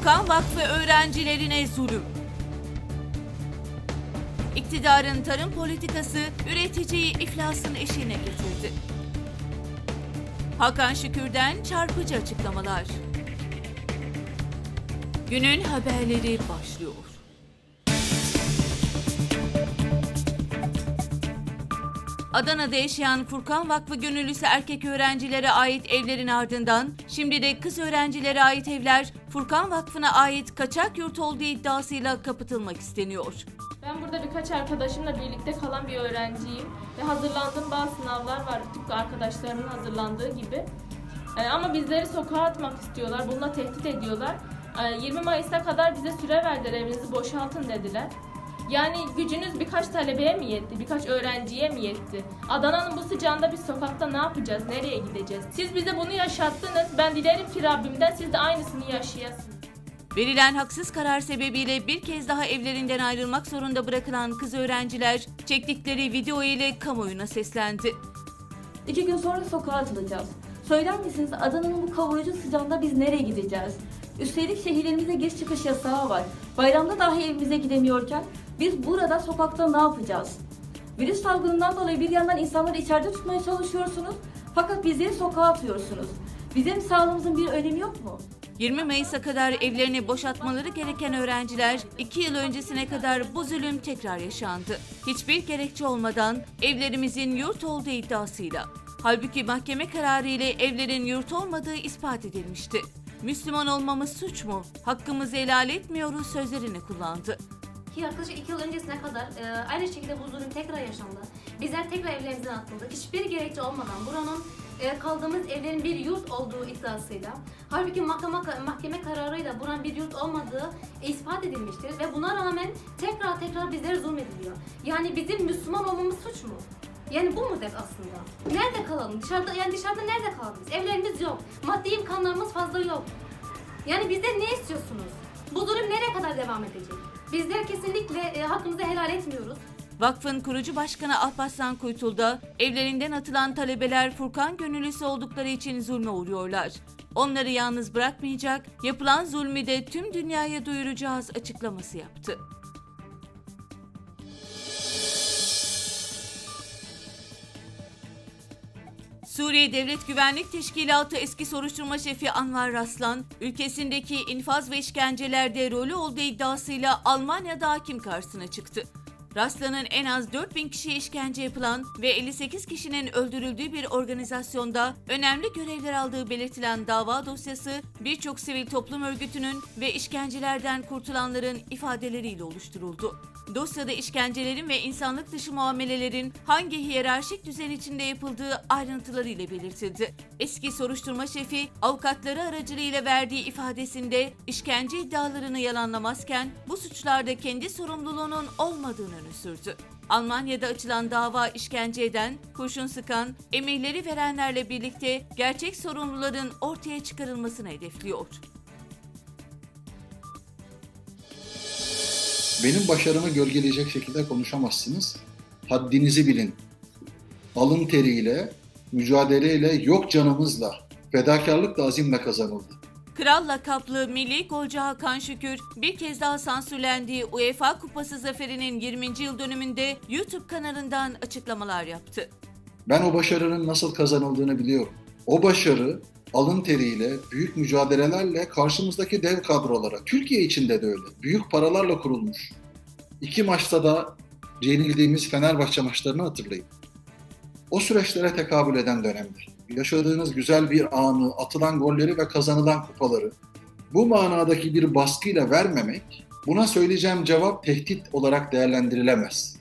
Furkan Vakfı öğrencilerine zulüm. İktidarın tarım politikası üreticiyi iflasın eşiğine getirdi. Hakan Şükür'den çarpıcı açıklamalar. Günün haberleri başlıyor. Adana'da yaşayan Furkan Vakfı gönüllüsü erkek öğrencilere ait evlerin ardından şimdi de kız öğrencilere ait evler Furkan Vakfı'na ait kaçak yurt olduğu iddiasıyla kapatılmak isteniyor. Ben burada birkaç arkadaşımla birlikte kalan bir öğrenciyim ve hazırlandığım bazı sınavlar var tıpkı arkadaşlarımın hazırlandığı gibi. Ee, ama bizleri sokağa atmak istiyorlar, bununla tehdit ediyorlar. Ee, 20 Mayıs'a kadar bize süre verdiler, evinizi boşaltın dediler. Yani gücünüz birkaç talebeye mi yetti, birkaç öğrenciye mi yetti? Adana'nın bu sıcağında biz sokakta ne yapacağız, nereye gideceğiz? Siz bize bunu yaşattınız, ben dilerim ki Rabbimden siz de aynısını yaşayasınız. Verilen haksız karar sebebiyle bir kez daha evlerinden ayrılmak zorunda bırakılan kız öğrenciler çektikleri video ile kamuoyuna seslendi. İki gün sonra sokağa atılacağız. Söyler misiniz Adana'nın bu kavurucu sıcağında biz nereye gideceğiz? Üstelik şehirlerimize giriş çıkış yasağı var. Bayramda dahi evimize gidemiyorken biz burada sokakta ne yapacağız? Virüs salgınından dolayı bir yandan insanları içeride tutmaya çalışıyorsunuz fakat bizleri sokağa atıyorsunuz. Bizim sağlığımızın bir önemi yok mu? 20 Mayıs'a kadar evlerini boşaltmaları gereken öğrenciler 2 yıl öncesine kadar bu zulüm tekrar yaşandı. Hiçbir gerekçe olmadan evlerimizin yurt olduğu iddiasıyla. Halbuki mahkeme kararı ile evlerin yurt olmadığı ispat edilmişti. Müslüman olmamız suç mu? Hakkımızı helal etmiyoruz sözlerini kullandı. Ki yaklaşık iki yıl öncesine kadar e, aynı şekilde bu zulüm tekrar yaşandı. Bizler tekrar evlerimizden atıldık. Hiçbir gerekçe olmadan buranın e, kaldığımız evlerin bir yurt olduğu iddiasıyla. Halbuki mahkeme, mahkeme kararıyla buranın bir yurt olmadığı ispat edilmiştir. Ve buna rağmen tekrar tekrar bizlere zulmediliyor. Yani bizim Müslüman olmamız suç mu? Yani bu mu dek aslında? Nerede kalalım? Dışarıda yani dışarıda nerede kalalım? Evlerimiz yok. Maddi imkanlarımız fazla yok. Yani bizden ne istiyorsunuz? Bu durum nereye kadar devam edecek? Bizler kesinlikle e, hakkımızı helal etmiyoruz. Vakfın kurucu başkanı Alparslan Kuytul da evlerinden atılan talebeler Furkan gönüllüsü oldukları için zulme uğruyorlar. Onları yalnız bırakmayacak, yapılan zulmü de tüm dünyaya duyuracağız açıklaması yaptı. Suriye Devlet Güvenlik Teşkilatı eski soruşturma şefi Anvar Raslan, ülkesindeki infaz ve işkencelerde rolü olduğu iddiasıyla Almanya'da hakim karşısına çıktı. Raslan'ın en az 4000 kişiye işkence yapılan ve 58 kişinin öldürüldüğü bir organizasyonda önemli görevler aldığı belirtilen dava dosyası birçok sivil toplum örgütünün ve işkencelerden kurtulanların ifadeleriyle oluşturuldu. Dosyada işkencelerin ve insanlık dışı muamelelerin hangi hiyerarşik düzen içinde yapıldığı ayrıntılarıyla belirtildi. Eski soruşturma şefi avukatları aracılığıyla verdiği ifadesinde işkence iddialarını yalanlamazken bu suçlarda kendi sorumluluğunun olmadığını öne sürdü. Almanya'da açılan dava işkence eden, kurşun sıkan, emirleri verenlerle birlikte gerçek sorumluların ortaya çıkarılmasını hedefliyor. Benim başarımı gölgeleyecek şekilde konuşamazsınız. Haddinizi bilin. Alın teriyle, mücadeleyle, yok canımızla, fedakarlıkla, azimle kazanıldı. Kral lakaplı milli golcü Hakan Şükür bir kez daha sansürlendiği UEFA Kupası zaferinin 20. yıl dönümünde YouTube kanalından açıklamalar yaptı. Ben o başarının nasıl kazanıldığını biliyorum. O başarı alın teriyle, büyük mücadelelerle karşımızdaki dev kadrolara, Türkiye içinde de öyle, büyük paralarla kurulmuş. İki maçta da yenildiğimiz Fenerbahçe maçlarını hatırlayın. O süreçlere tekabül eden dönemdir. Yaşadığınız güzel bir anı, atılan golleri ve kazanılan kupaları bu manadaki bir baskıyla vermemek, buna söyleyeceğim cevap tehdit olarak değerlendirilemez.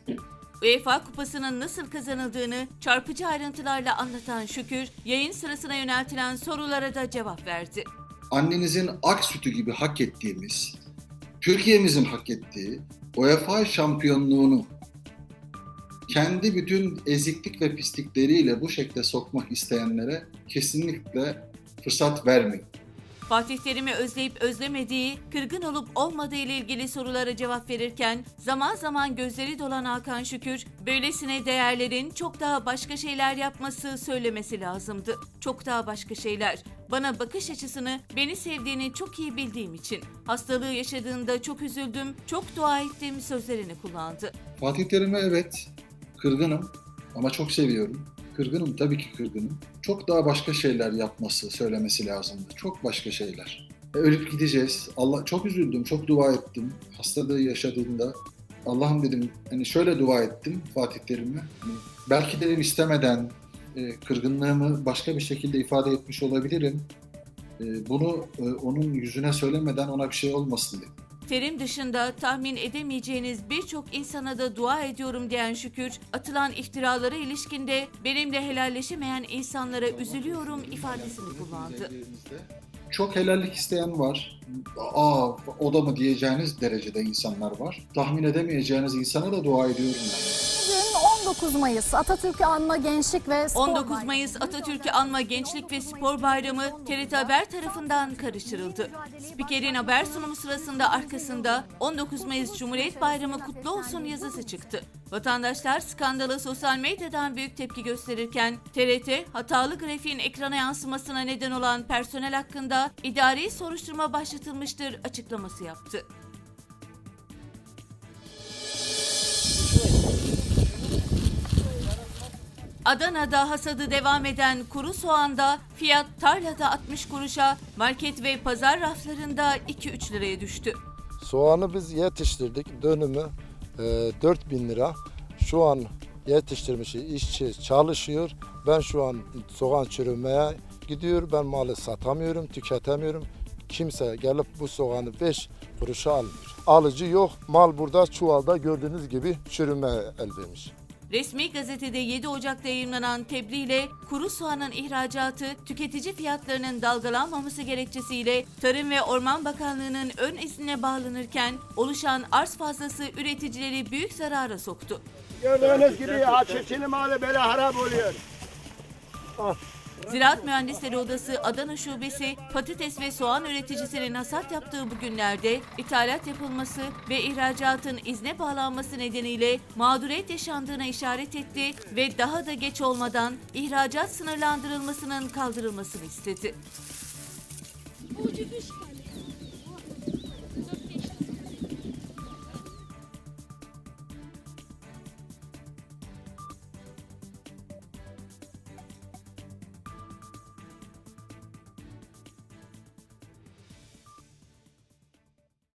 UEFA Kupası'nın nasıl kazanıldığını çarpıcı ayrıntılarla anlatan Şükür, yayın sırasına yöneltilen sorulara da cevap verdi. annenizin ak sütü gibi hak ettiğimiz, Türkiye'mizin hak ettiği UEFA şampiyonluğunu kendi bütün eziklik ve pislikleriyle bu şekilde sokmak isteyenlere kesinlikle fırsat vermeyin. Fatih Terim'i özleyip özlemediği, kırgın olup olmadığı ile ilgili sorulara cevap verirken zaman zaman gözleri dolan Hakan Şükür, böylesine değerlerin çok daha başka şeyler yapması söylemesi lazımdı. Çok daha başka şeyler. Bana bakış açısını, beni sevdiğini çok iyi bildiğim için. Hastalığı yaşadığında çok üzüldüm, çok dua ettim sözlerini kullandı. Fatih Terim'e evet kırgınım ama çok seviyorum. Kırgınım tabii ki kırgınım. Çok daha başka şeyler yapması, söylemesi lazımdı. Çok başka şeyler. E, ölüp gideceğiz. Allah çok üzüldüm, çok dua ettim. Hastalığı yaşadığında Allah'ım dedim hani şöyle dua ettim Fatih Terim'e. Hani belki dedim istemeden e, kırgınlığımı başka bir şekilde ifade etmiş olabilirim. E, bunu e, onun yüzüne söylemeden ona bir şey olmasın dedim. Terim dışında tahmin edemeyeceğiniz birçok insana da dua ediyorum diyen Şükür, atılan iftiralara ilişkinde benimle helalleşemeyen insanlara üzülüyorum ifadesini kullandı. Çok helallik isteyen var. Aa o da mı diyeceğiniz derecede insanlar var. Tahmin edemeyeceğiniz insana da dua ediyorum ben. Bugün 19 Mayıs Atatürk'ü anma Gençlik ve Spor 19 Bayramı. Mayıs Atatürk'ü Anma Gençlik ve Spor Bayramı TRT Haber tarafından karıştırıldı. Spikerin haber sunumu sırasında arkasında 19 Mayıs Cumhuriyet Bayramı kutlu olsun yazısı çıktı. Vatandaşlar skandalı sosyal medyadan büyük tepki gösterirken TRT hatalı grafiğin ekrana yansımasına neden olan personel hakkında idari soruşturma başlatılmıştır açıklaması yaptı. Adana'da hasadı devam eden kuru soğanda fiyat tarlada 60 kuruşa, market ve pazar raflarında 2-3 liraya düştü. Soğanı biz yetiştirdik. Dönümü e, 4000 lira. Şu an yetiştirmiş işçi çalışıyor. Ben şu an soğan çürümeye gidiyor. Ben malı satamıyorum, tüketemiyorum. Kimse gelip bu soğanı 5 kuruşa almıyor. Alıcı yok. Mal burada çuvalda gördüğünüz gibi çürümeye el vermiş. Resmi gazetede 7 Ocak'ta yayınlanan tebliğ ile kuru soğanın ihracatı tüketici fiyatlarının dalgalanmaması gerekçesiyle Tarım ve Orman Bakanlığı'nın ön iznine bağlanırken oluşan arz fazlası üreticileri büyük zarara soktu. Gördüğünüz gibi çiftçinin malı böyle harap oluyor. Ziraat Mühendisleri Odası Adana Şubesi patates ve soğan üreticisinin hasat yaptığı bu günlerde ithalat yapılması ve ihracatın izne bağlanması nedeniyle mağduriyet yaşandığına işaret etti ve daha da geç olmadan ihracat sınırlandırılmasının kaldırılmasını istedi. Tane.